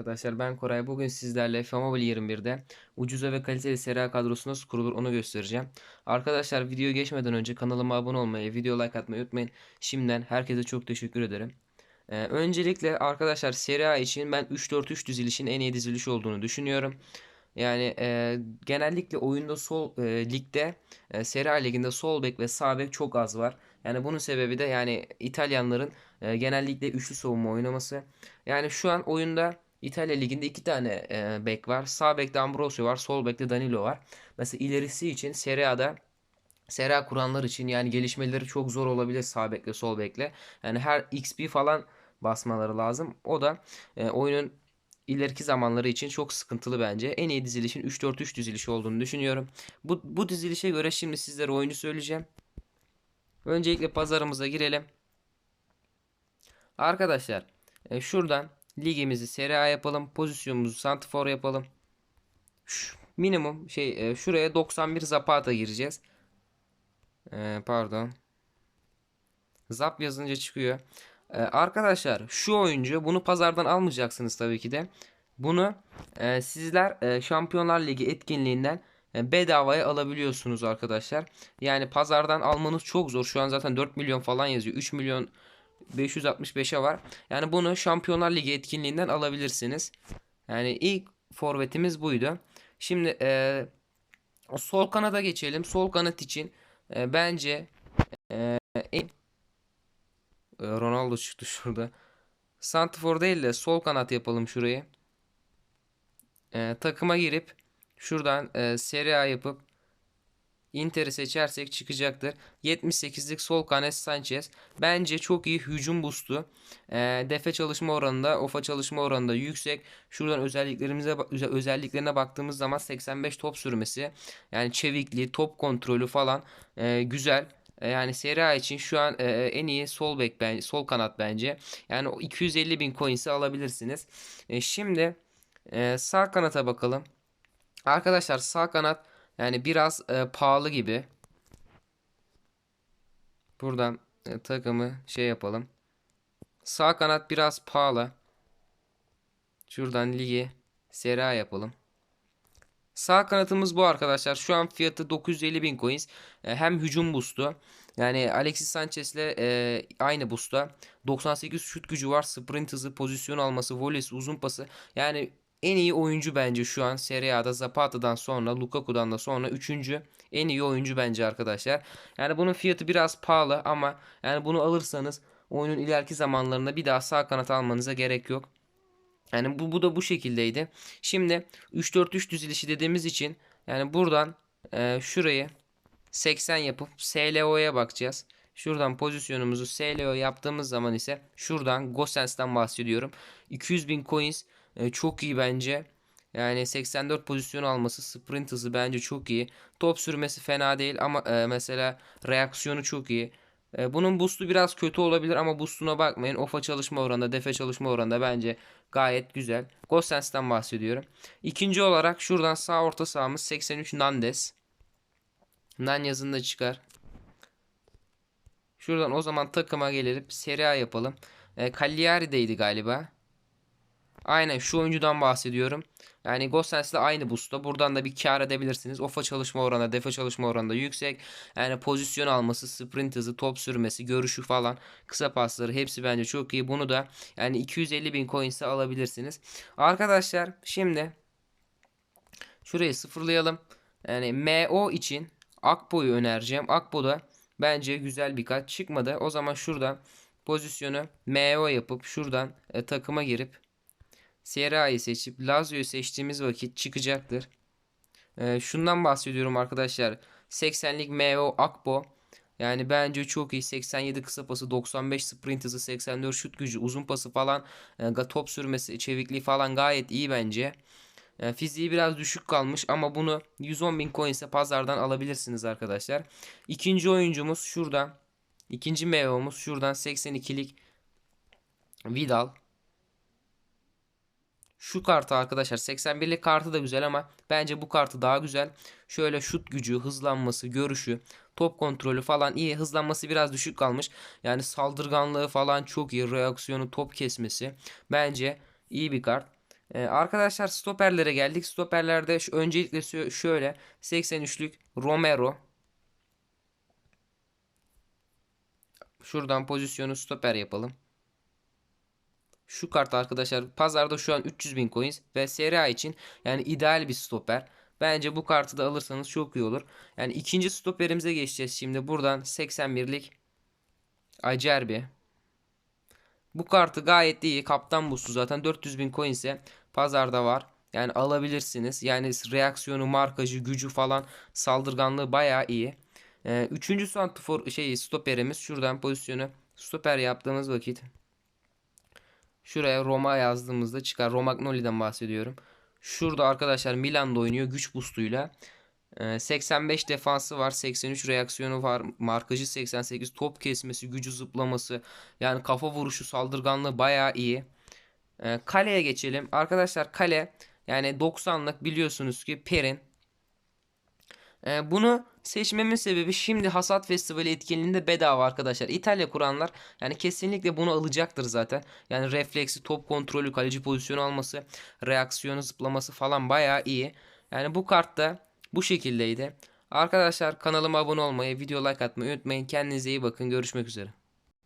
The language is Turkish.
arkadaşlar ben Koray. Bugün sizlerle FMobile 21'de ucuza ve kaliteli Serie A kadrosu nasıl kurulur onu göstereceğim. Arkadaşlar video geçmeden önce kanalıma abone olmayı, video like atmayı unutmayın. Şimdiden herkese çok teşekkür ederim. Ee, öncelikle arkadaşlar Serie A için ben 3-4-3 dizilişin en iyi diziliş olduğunu düşünüyorum. Yani e, genellikle oyunda sol e, ligde e, Serie A liginde sol bek ve sağ bek çok az var. Yani bunun sebebi de yani İtalyanların e, genellikle üçlü savunma oynaması. Yani şu an oyunda İtalya liginde iki tane e, bek var. Sağ bekte Ambrosio var, sol bekte Danilo var. Mesela ilerisi için Serie A'da Serie A kuranlar için yani gelişmeleri çok zor olabilir sağ bekle sol bekle. Yani her XP falan basmaları lazım. O da e, oyunun ileriki zamanları için çok sıkıntılı bence. En iyi dizilişin 3-4-3 dizilişi olduğunu düşünüyorum. Bu, bu dizilişe göre şimdi sizlere oyunu söyleyeceğim. Öncelikle pazarımıza girelim. Arkadaşlar e, şuradan ligimizi Serie A yapalım. Pozisyonumuzu Santifor yapalım. Şu, minimum şey e, şuraya 91 Zapata gireceğiz. E, pardon. Zap yazınca çıkıyor. E, arkadaşlar şu oyuncu bunu pazardan almayacaksınız tabii ki de. Bunu e, sizler e, Şampiyonlar Ligi etkinliğinden e, bedavaya alabiliyorsunuz arkadaşlar. Yani pazardan almanız çok zor. Şu an zaten 4 milyon falan yazıyor. 3 milyon 565'e var. Yani bunu Şampiyonlar Ligi etkinliğinden alabilirsiniz. Yani ilk forvetimiz buydu. Şimdi e, sol kanada geçelim. Sol kanat için e, bence e, e, Ronaldo çıktı şurada. Santifor değil de sol kanat yapalım şurayı. E, takıma girip şuradan e, Serie A yapıp Inter'i seçersek çıkacaktır. 78'lik sol kanet Sanchez. Bence çok iyi hücum boost'u. E, defe çalışma oranında, ofa çalışma oranında yüksek. Şuradan özelliklerimize özelliklerine baktığımız zaman 85 top sürmesi, yani çevikliği, top kontrolü falan e, güzel. E, yani Serie A için şu an e, en iyi sol bek ben sol kanat bence. Yani o 250 bin coins'i alabilirsiniz. E, şimdi e, sağ kanata bakalım. Arkadaşlar sağ kanat yani biraz e, pahalı gibi. Buradan e, takımı şey yapalım. Sağ kanat biraz pahalı. Şuradan ligi Serie A yapalım. Sağ kanatımız bu arkadaşlar. Şu an fiyatı 950 bin coins. E, hem hücum boost'u. Yani Alexis Sanchez ile e, aynı boost'ta. 98 şut gücü var. Sprint hızı, pozisyon alması, volesi, uzun pası. Yani en iyi oyuncu bence şu an Serie A'da Zapata'dan sonra Lukaku'dan da sonra 3. en iyi oyuncu bence arkadaşlar. Yani bunun fiyatı biraz pahalı ama yani bunu alırsanız oyunun ileriki zamanlarında bir daha sağ kanat almanıza gerek yok. Yani bu, bu da bu şekildeydi. Şimdi 3-4-3 dizilişi dediğimiz için yani buradan e, şurayı 80 yapıp SLO'ya bakacağız. Şuradan pozisyonumuzu SLO yaptığımız zaman ise şuradan Gosens'ten bahsediyorum. 200 bin coins e, çok iyi bence. Yani 84 pozisyon alması, sprint hızı bence çok iyi. Top sürmesi fena değil ama e, mesela reaksiyonu çok iyi. E, bunun boost'u biraz kötü olabilir ama boost'una bakmayın. Ofa çalışma oranında, defe çalışma oranında bence gayet güzel. Gosens'ten bahsediyorum. İkinci olarak şuradan sağ orta sahamız 83 Nandes. Nan yazında çıkar. Şuradan o zaman takıma gelip Serie A yapalım. E, Cagliari'deydi galiba. Aynen şu oyuncudan bahsediyorum. Yani Gosens ile aynı boost'ta. Buradan da bir kar edebilirsiniz. Ofa çalışma oranı, defa çalışma oranı da yüksek. Yani pozisyon alması, sprint hızı, top sürmesi, görüşü falan, kısa pasları hepsi bence çok iyi. Bunu da yani 250 bin coins'e alabilirsiniz. Arkadaşlar şimdi şurayı sıfırlayalım. Yani MO için Akpo'yu önereceğim. Akpo da bence güzel birkaç çıkmadı. O zaman şuradan pozisyonu MO yapıp şuradan e, takıma girip Serie seçip Lazio'yu seçtiğimiz vakit çıkacaktır. Ee, şundan bahsediyorum arkadaşlar. 80'lik MO Akbo. Yani bence çok iyi. 87 kısa pası, 95 sprint hızı, 84 şut gücü, uzun pası falan, e, top sürmesi, çevikliği falan gayet iyi bence. E, fiziği biraz düşük kalmış ama bunu 110 bin coins'e pazardan alabilirsiniz arkadaşlar. İkinci oyuncumuz şuradan. İkinci MO'muz şuradan 82'lik Vidal. Şu kartı arkadaşlar 81'lik kartı da güzel ama bence bu kartı daha güzel. Şöyle şut gücü, hızlanması, görüşü, top kontrolü falan iyi. Hızlanması biraz düşük kalmış. Yani saldırganlığı falan çok iyi. Reaksiyonu, top kesmesi bence iyi bir kart. Ee, arkadaşlar stoperlere geldik. Stoperlerde öncelikle şö- şöyle 83'lük Romero. Şuradan pozisyonu stoper yapalım. Şu kart arkadaşlar pazarda şu an 300 bin coins ve Serie A için yani ideal bir stoper. Bence bu kartı da alırsanız çok iyi olur. Yani ikinci stoperimize geçeceğiz şimdi. Buradan 81'lik Acerbi. Bu kartı gayet iyi. Kaptan busu zaten 400 bin coin ise pazarda var. Yani alabilirsiniz. Yani reaksiyonu, markajı, gücü falan saldırganlığı bayağı iyi. Ee, üçüncü santifor şey stoperimiz şuradan pozisyonu stoper yaptığımız vakit şuraya Roma yazdığımızda çıkar. Romagnoli'den bahsediyorum. Şurada arkadaşlar Milan'da oynuyor güç boostuyla. Ee, 85 defansı var, 83 reaksiyonu var, markajı 88, top kesmesi, gücü zıplaması, yani kafa vuruşu, saldırganlığı bayağı iyi. Ee, kaleye geçelim. Arkadaşlar kale yani 90'lık biliyorsunuz ki Perin. Ee, bunu seçmemin sebebi şimdi Hasat Festivali etkinliğinde bedava arkadaşlar. İtalya kuranlar yani kesinlikle bunu alacaktır zaten. Yani refleksi, top kontrolü, kaleci pozisyonu alması, reaksiyonu, zıplaması falan bayağı iyi. Yani bu kartta bu şekildeydi. Arkadaşlar kanalıma abone olmayı, video like atmayı unutmayın. Kendinize iyi bakın. Görüşmek üzere.